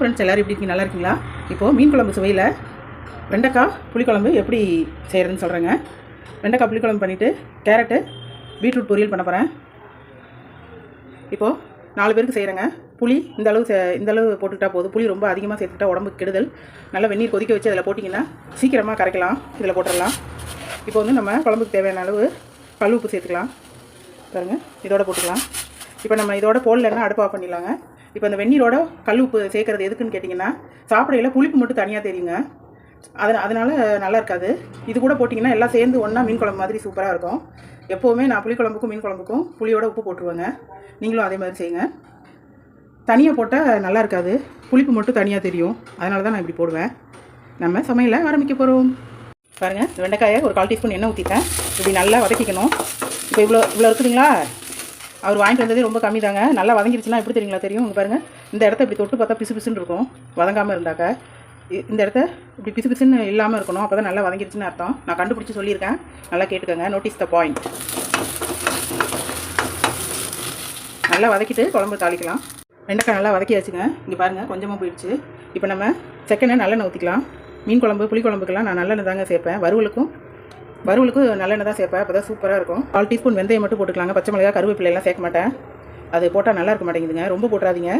Friends எல்லோரும் எப்படி இருக்கீங்க? நல்லா இருக்கீங்களா? இப்போது மீன் குழம்பு சுவையில் வெண்டைக்காய் புளிக்குழம்பு எப்படி செய்கிறதுன்னு சொல்கிறேங்க வெண்டைக்காய் புளிக்குழம்பு பண்ணிவிட்டு கேரட்டு பீட்ரூட் பொரியல் பண்ண போகிறேன் இப்போது நாலு பேருக்கு செய்கிறேங்க புளி இந்த அளவு சே- இந்த அளவு போட்டுக்கிட்டால் போதும். புளி ரொம்ப அதிகமாக சேர்த்துக்கிட்டா உடம்புக்கு கெடுதல். நல்லா வெந்நீர் கொதிக்க வச்சு அதில் போட்டிங்கன்னா சீக்கிரமாக கரைக்கலாம். இதில் போட்டுடலாம். இப்போ வந்து நம்ம குழம்புக்கு தேவையான அளவு கல் உப்பு சேர்த்துக்கலாம். பாருங்கள் இதோட போட்டுக்கலாம். இப்போ நம்ம இதோட போடலன்னா அடுப்பு ஆஃப் பண்ணிடலாங்க. இப்போ அந்த வெந்நீரோட கல் உப்பு சேர்க்கறது எதுக்குன்னு கேட்டிங்கன்னா சாப்பிடையில் புளிப்பு மட்டும் தனியாக தெரியுங்க. அது அதனால் நல்லா இருக்காது. இது கூட போட்டிங்கன்னா எல்லாம் சேர்ந்து ஒன்றா மீன் குழம்பு மாதிரி சூப்பராக இருக்கும். எப்போவுமே நான் புளிக்குழம்புக்கும் மீன் குழம்புக்கும் புளியோட உப்பு போட்டுருவேங்க. நீங்களும் அதே மாதிரி செய்யுங்க. தனியாக போட்டால் நல்லா இருக்காது. புளிப்பு மட்டும் தனியாக தெரியும். அதனால தான் நான் இப்படி போடுவேன். நம்ம சமையலை ஆரம்பிக்க போகிறோம் பாருங்கள் வெண்டைக்காயை ஒரு கால் டீஸ்பூன் எண்ணெய் ஊற்றிட்டேன் இப்படி நல்லா வதக்கிக்கணும். இப்போ இவ்வளோ இவ்வளோ இருக்குதுங்களா? அவர் வாங்கிட்டு வந்ததே ரொம்ப கம்மி தாங்க நல்லா வதங்கிருச்சுன்னா எப்படி தெரியுங்களா? தெரியும். உங்கள் பாருங்கள் இந்த இடத்த இப்படி தொட்டு பார்த்தா பிசு பிசுன்னு இருக்கும். வதங்காமல் இருந்தாக்க. இந்த இடத்த இப்படி பிசு பிசுன்னு இல்லாமல் இருக்கணும். அப்போ தான் நல்லா வதங்கிடுச்சுன்னு அர்த்தம். நான் கண்டுபிடிச்சி சொல்லியிருக்கேன். நல்லா கேட்டுக்கோங்க. நோட்டீஸ் த பாயிண்ட் நல்லா வதக்கிட்டு குழம்பு தாளிக்கலாம். வெண்டைக்காய் நல்லா வதக்கியாச்சுங்க. இங்கே பாருங்கள் கொஞ்சமாக போயிடுச்சு. இப்போ நம்ம செகண்ட் நல்லெண்ணெய் ஊற்றிக்கலாம் மீன் குழம்பு புளி குழம்புக்கெல்லாம் நான் நல்லெண்ணெய் தாங்க சேர்ப்பேன். வறுவலுக்கும் வறுவலுக்கு நல்லெண்ணெய் தான் சேர்ப்பேன். அப்போ தான் சூப்பராக இருக்கும். கால் டீஸ்பூன் வெந்தயம் மட்டும் போட்டுக்கலாங்க. பச்சை மிளகா கருவேப்பிலையெல்லாம் சேர்க்க மாட்டேன். அது போட்டால் நல்லா இருக்க மாட்டேங்குதுங்க. ரொம்ப போட்டுறாதீங்க.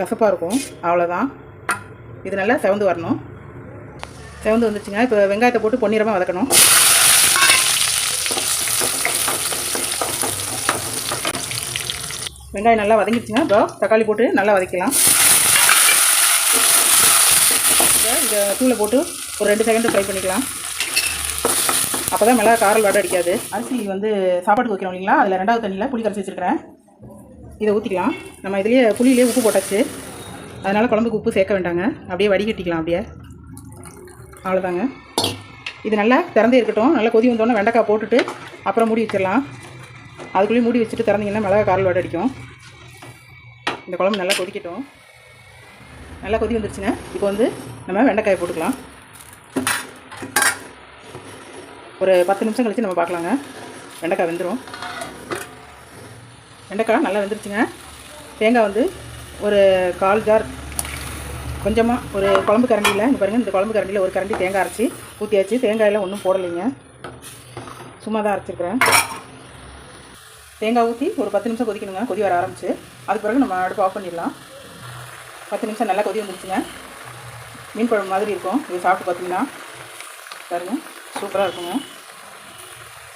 கசப்பாக இருக்கும். அவ்வளோதான் இது நல்லா செவந்து வரணும். செவந்து வந்துச்சுங்க இப்போ வெங்காயத்தை போட்டு பொன்னிறமாக வதக்கணும். வெங்காயம் நல்லா வதங்கிடுச்சுங்க இப்போ தக்காளி போட்டு நல்லா வதக்கலாம். இப்போ இந்த தூளை போட்டு ஒரு ரெண்டு செகண்டு ஃப்ரை பண்ணிக்கலாம். அப்போ தான் மிளகா காரல் வாடை அடிக்காது. அரிசி வந்து சாப்பாட்டுக்கு வைக்கிறோம் இல்லைங்களா? அதில் ரெண்டாவது தண்ணியில் புளி கரைச்சி வச்சுருக்கிறேன். இதை ஊற்றிக்கலாம் நம்ம இதுலேயே புளியிலே உப்பு போட்டாச்சு. அதனால் குழம்புக்கு உப்பு சேர்க்க வேண்டாங்க. அப்படியே வடிகட்டிக்கலாம் அப்படியே. அவ்வளோதாங்க இது நல்லா திறந்தே இருக்கட்டும். நல்லா கொதி வந்தோடனே வெண்டைக்காய் போட்டுட்டு அப்புறம் மூடி வச்சிடலாம். அதுக்குள்ளேயே மூடி வச்சுட்டு திறந்தீங்கன்னா மிளகா காரல் வடை அடிக்கும். இந்த குழம்பு நல்லா கொதிக்கட்டும். நல்லா கொதி வந்துருச்சுங்க. இப்போ வந்து நம்ம வெண்டைக்காயை போட்டுக்கலாம். ஒரு பத்து நிமிஷம் கழித்து நம்ம பார்க்கலாங்க. வெண்டைக்காய் வெந்துடும் வெண்டைக்காய் நல்லா வெந்துருச்சுங்க. தேங்காய் வந்து ஒரு கால் ஜார் கொஞ்சமாக ஒரு குழம்பு கரண்டியில் இங்கே பாருங்கள் இந்த குழம்பு கரண்டியில் ஒரு கரண்டி தேங்காய் அரைச்சி ஊற்றியாச்சு தேங்காயெல்லாம் ஒன்றும் போடலைங்க. சும்மா தான் அரைச்சிருக்கிறேன். தேங்காய் ஊற்றி ஒரு பத்து நிமிஷம் கொதிக்கணுங்க. கொதி வர ஆரம்பிச்சு. அதுக்கு பிறகு நம்ம அடுப்பு ஆஃப் பண்ணிடலாம். பத்து நிமிஷம் நல்லா கொதி வந்துருச்சுங்க. மீன் குழம்பு மாதிரி இருக்கும். இது சாப்பிட்டு பார்த்தீங்கன்னா பாருங்கள் சூப்பராக இருக்குங்க.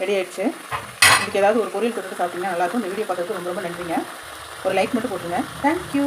ரெடி ஆகிடுச்சு இதுக்கு ஏதாவது ஒரு பொரியல் தொட்டு சாப்பிட்டீங்கன்னா நல்லாயிருக்கும் இந்த வீடியோ பார்க்குறதுக்கு ரொம்ப ரொம்ப நன்றிங்க. ஒரு லைக் மட்டும் போட்டுருங்க. தேங்க்யூ